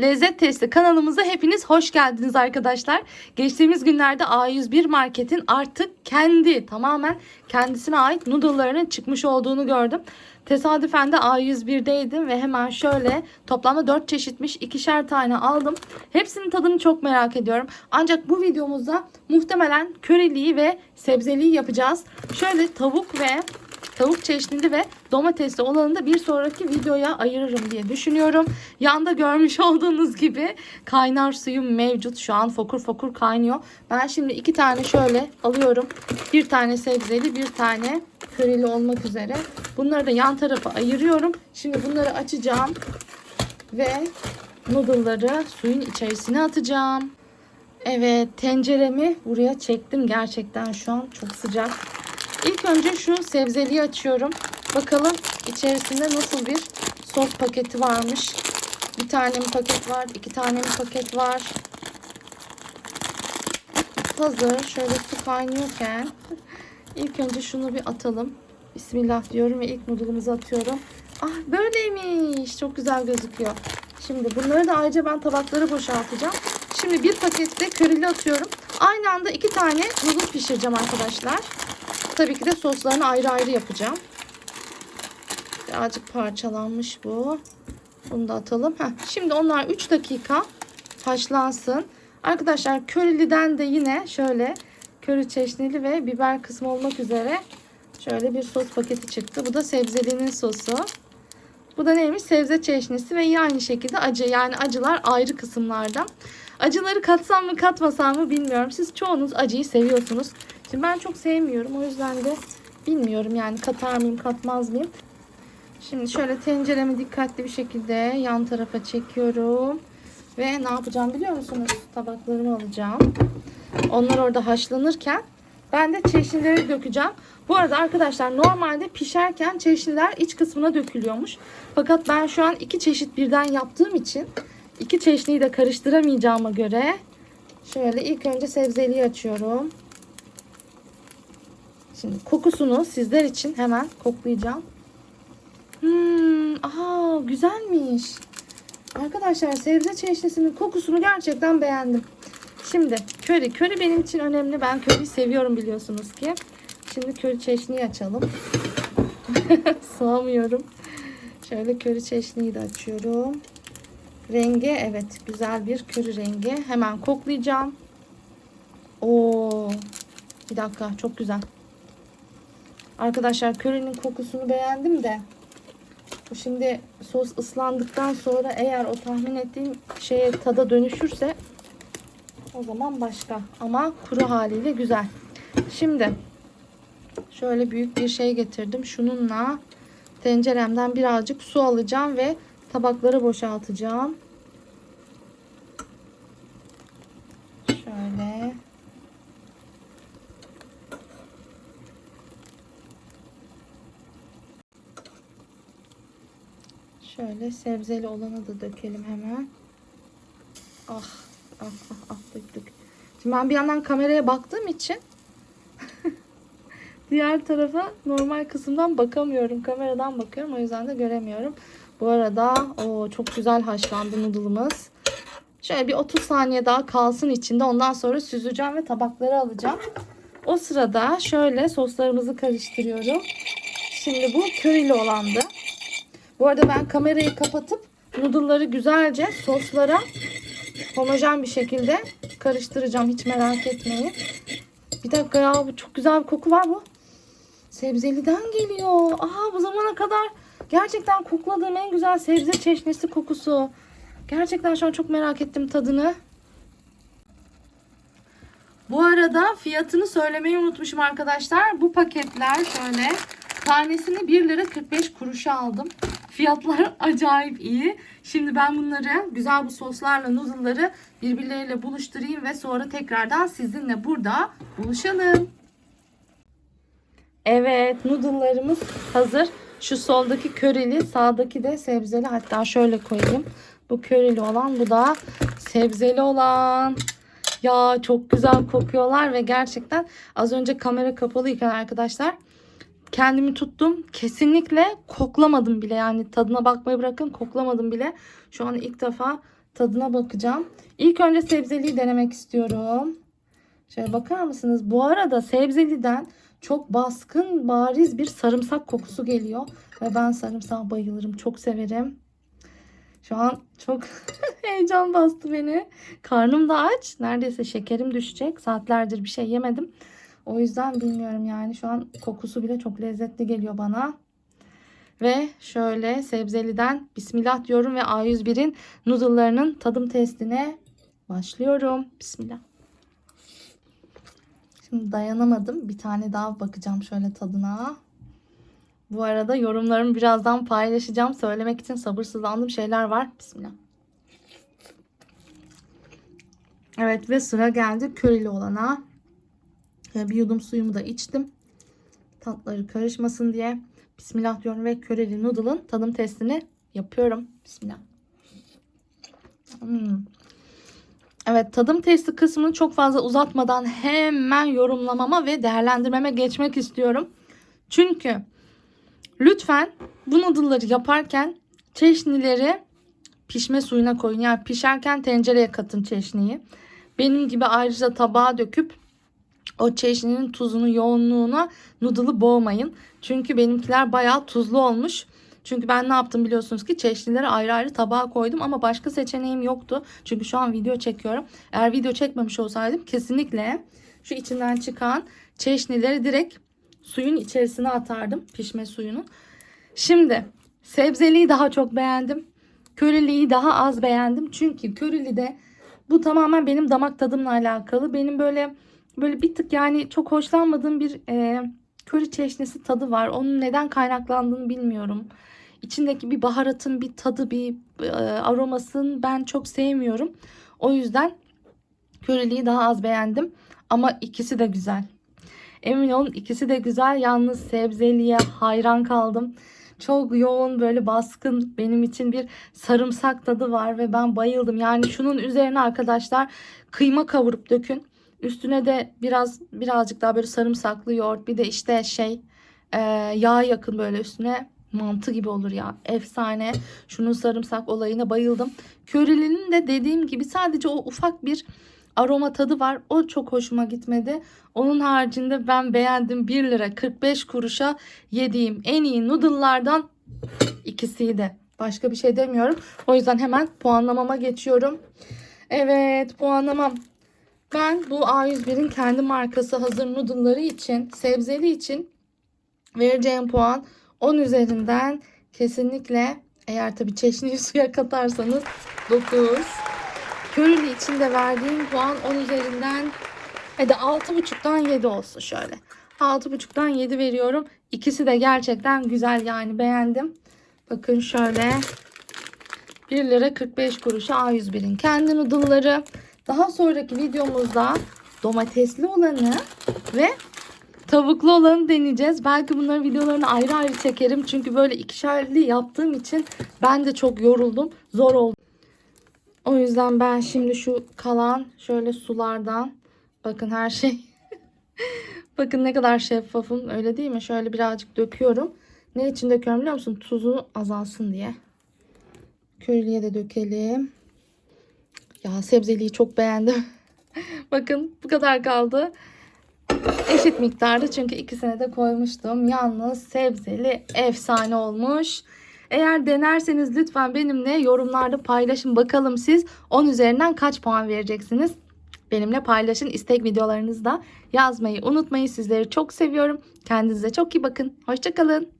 Lezzet Testi kanalımıza hepiniz hoş geldiniz arkadaşlar. Geçtiğimiz günlerde A101 Market'in artık kendi tamamen kendisine ait noodle'larının çıkmış olduğunu gördüm. Tesadüfen de A101'deydim ve hemen şöyle toplamda 4 çeşitmiş ikişer tane aldım. Hepsinin tadını çok merak ediyorum. Ancak bu videomuzda muhtemelen köreliği ve sebzeliği yapacağız. Şöyle tavuk ve tavuk çeşnili ve domatesli olanı da bir sonraki videoya ayırırım diye düşünüyorum. Yanda görmüş olduğunuz gibi kaynar suyum mevcut. Şu an fokur fokur kaynıyor. Ben şimdi iki tane şöyle alıyorum. Bir tane sebzeli bir tane körili olmak üzere. Bunları da yan tarafa ayırıyorum. Şimdi bunları açacağım. Ve noodle'ları suyun içerisine atacağım. Evet tenceremi buraya çektim. Gerçekten şu an çok sıcak. İlk önce şu sebzeliği açıyorum. Bakalım içerisinde nasıl bir sos paketi varmış. Bir tane mi paket var? iki tane mi paket var? Hazır. Şöyle su kaynıyorken ilk önce şunu bir atalım. Bismillah diyorum ve ilk noodle'ımızı atıyorum. Ah böyleymiş. Çok güzel gözüküyor. Şimdi bunları da ayrıca ben tabaklara boşaltacağım. Şimdi bir pakette körili atıyorum. Aynı anda iki tane noodle pişireceğim arkadaşlar. Tabii ki de soslarını ayrı ayrı yapacağım. Birazcık parçalanmış bu. Bunu da atalım. Heh, şimdi onlar 3 dakika haşlansın. Arkadaşlar köriliden de yine şöyle köri çeşnili ve biber kısmı olmak üzere şöyle bir sos paketi çıktı. Bu da sebzelinin sosu. Bu da neymiş? Sebze çeşnisi ve yine aynı şekilde acı. Yani acılar ayrı kısımlarda. Acıları katsam mı katmasam mı bilmiyorum. Siz çoğunuz acıyı seviyorsunuz. Şimdi ben çok sevmiyorum. O yüzden de bilmiyorum yani katar mıyım katmaz mıyım. Şimdi şöyle tenceremi dikkatli bir şekilde yan tarafa çekiyorum. Ve ne yapacağım biliyor musunuz? Tabaklarımı alacağım. Onlar orada haşlanırken ben de çeşnileri dökeceğim. Bu arada arkadaşlar normalde pişerken çeşniler iç kısmına dökülüyormuş. Fakat ben şu an iki çeşit birden yaptığım için iki çeşniyi de karıştıramayacağıma göre şöyle ilk önce sebzeliği açıyorum. Şimdi kokusunu sizler için hemen koklayacağım. Hmm, aha güzelmiş. Arkadaşlar sebze çeşnisinin kokusunu gerçekten beğendim. Şimdi köri. Köri benim için önemli. Ben köriyi seviyorum biliyorsunuz ki. Şimdi köri çeşniyi açalım. Sığamıyorum. Şöyle köri çeşniyi de açıyorum. Rengi evet güzel bir köri rengi. Hemen koklayacağım. Oo, bir dakika çok güzel. Arkadaşlar körinin kokusunu beğendim de. Şimdi sos ıslandıktan sonra eğer o tahmin ettiğim şeye tada dönüşürse o zaman başka. Ama kuru haliyle güzel. Şimdi şöyle büyük bir şey getirdim. Şununla tenceremden birazcık su alacağım ve tabakları boşaltacağım. Şöyle. Şöyle sebzeli olanı da dökelim hemen. Ah, ah, ah, ah döktük. Şimdi ben bir yandan kameraya baktığım için diğer tarafa normal kısımdan bakamıyorum. Kameradan bakıyorum. O yüzden de göremiyorum. Bu arada o çok güzel haşlandı noodle'ımız. Şöyle bir 30 saniye daha kalsın içinde. Ondan sonra süzeceğim ve tabakları alacağım. O sırada şöyle soslarımızı karıştırıyorum. Şimdi bu körili olandı. Bu arada ben kamerayı kapatıp noodle'ları güzelce soslara homojen bir şekilde karıştıracağım. Hiç merak etmeyin. Bir dakika ya bu çok güzel bir koku var bu. Sebzeliden geliyor. Aha bu zamana kadar gerçekten kokladığım en güzel sebze çeşnisi kokusu. Gerçekten şu an çok merak ettim tadını. Bu arada fiyatını söylemeyi unutmuşum arkadaşlar. Bu paketler şöyle tanesini 1 lira 45 kuruşa aldım. Fiyatlar acayip iyi. Şimdi ben bunları güzel bu soslarla noodle'ları birbirleriyle buluşturayım ve sonra tekrardan sizinle burada buluşalım. Evet noodle'larımız hazır. Şu soldaki körili sağdaki de sebzeli hatta şöyle koyayım. Bu körili olan bu da sebzeli olan. Ya çok güzel kokuyorlar ve gerçekten az önce kamera kapalıyken arkadaşlar kendimi tuttum. Kesinlikle koklamadım bile yani tadına bakmayı bırakın koklamadım bile. Şu an ilk defa tadına bakacağım. İlk önce sebzeliği denemek istiyorum. Şöyle bakar mısınız? Bu arada sebzeliden çok baskın, bariz bir sarımsak kokusu geliyor. Ve ben sarımsağa bayılırım. Çok severim. Şu an çok heyecan bastı beni. Karnım da aç. Neredeyse şekerim düşecek. Saatlerdir bir şey yemedim. O yüzden bilmiyorum yani. Şu an kokusu bile çok lezzetli geliyor bana. Ve şöyle sebzeliden Bismillah diyorum ve A101'in noodle'larının tadım testine başlıyorum. Bismillah. Şimdi dayanamadım. Bir tane daha bakacağım şöyle tadına. Bu arada yorumlarımı birazdan paylaşacağım. Söylemek için sabırsızlandığım şeyler var. Bismillah. Evet ve sıra geldi körili olana. Bir yudum suyumu da içtim. Tatları karışmasın diye. Bismillah diyorum ve köreli noodle'ın tadım testini yapıyorum. Bismillah. Hmm. Evet tadım testi kısmını çok fazla uzatmadan hemen yorumlamama ve değerlendirmeme geçmek istiyorum. Çünkü lütfen bu noodle'ları yaparken çeşnileri pişme suyuna koyun. Yani pişerken tencereye katın çeşniyi. Benim gibi ayrıca tabağa döküp o çeşninin tuzunu yoğunluğuna noodle'ı boğmayın. Çünkü benimkiler bayağı tuzlu olmuş. Çünkü ben ne yaptım biliyorsunuz ki çeşnileri ayrı ayrı tabağa koydum ama başka seçeneğim yoktu. Çünkü şu an video çekiyorum. Eğer video çekmemiş olsaydım kesinlikle şu içinden çıkan çeşnileri direkt suyun içerisine atardım. Pişme suyunu. Şimdi sebzeliği daha çok beğendim. Köriliği daha az beğendim. Çünkü körili de bu tamamen benim damak tadımla alakalı. Benim böyle böyle bir tık yani çok hoşlanmadığım bir e, köri çeşnisi tadı var. Onun neden kaynaklandığını bilmiyorum. İçindeki bir baharatın bir tadı, bir e, aromasını ben çok sevmiyorum. O yüzden köriliği daha az beğendim. Ama ikisi de güzel. Emin olun ikisi de güzel. Yalnız sebzeliğe hayran kaldım. Çok yoğun böyle baskın benim için bir sarımsak tadı var ve ben bayıldım. Yani şunun üzerine arkadaşlar kıyma kavurup dökün. Üstüne de biraz birazcık daha böyle sarımsaklı yoğurt bir de işte şey e, yağ yakın böyle üstüne mantı gibi olur ya. Efsane. Şunun sarımsak olayına bayıldım. Körelinin de dediğim gibi sadece o ufak bir aroma tadı var. O çok hoşuma gitmedi. Onun haricinde ben beğendim 1 lira 45 kuruşa yediğim en iyi noodle'lardan ikisiydi. Başka bir şey demiyorum. O yüzden hemen puanlamama geçiyorum. Evet puanlamam. Ben bu A101'in kendi markası hazır noodle'ları için, sebzeli için vereceğim puan 10 üzerinden kesinlikle eğer tabii çeşniyi suya katarsanız 9. Körülü için de verdiğim puan 10 üzerinden hadi 6.5'tan 7 olsun şöyle. 6.5'tan 7 veriyorum. İkisi de gerçekten güzel yani beğendim. Bakın şöyle 1 lira 45 kuruşa A101'in kendi noodle'ları. Daha sonraki videomuzda domatesli olanı ve tavuklu olanı deneyeceğiz. Belki bunların videolarını ayrı ayrı çekerim. Çünkü böyle ikişerli yaptığım için ben de çok yoruldum. Zor oldu. O yüzden ben şimdi şu kalan şöyle sulardan bakın her şey bakın ne kadar şeffafım öyle değil mi? Şöyle birazcık döküyorum. Ne için döküyorum biliyor musun? Tuzu azalsın diye. Köylüye de dökelim. Ya sebzeliği çok beğendim. bakın bu kadar kaldı. Eşit miktarda çünkü ikisine de koymuştum. Yalnız sebzeli efsane olmuş. Eğer denerseniz lütfen benimle yorumlarda paylaşın. Bakalım siz 10 üzerinden kaç puan vereceksiniz? Benimle paylaşın. İstek videolarınızda yazmayı unutmayın. Sizleri çok seviyorum. Kendinize çok iyi bakın. Hoşçakalın.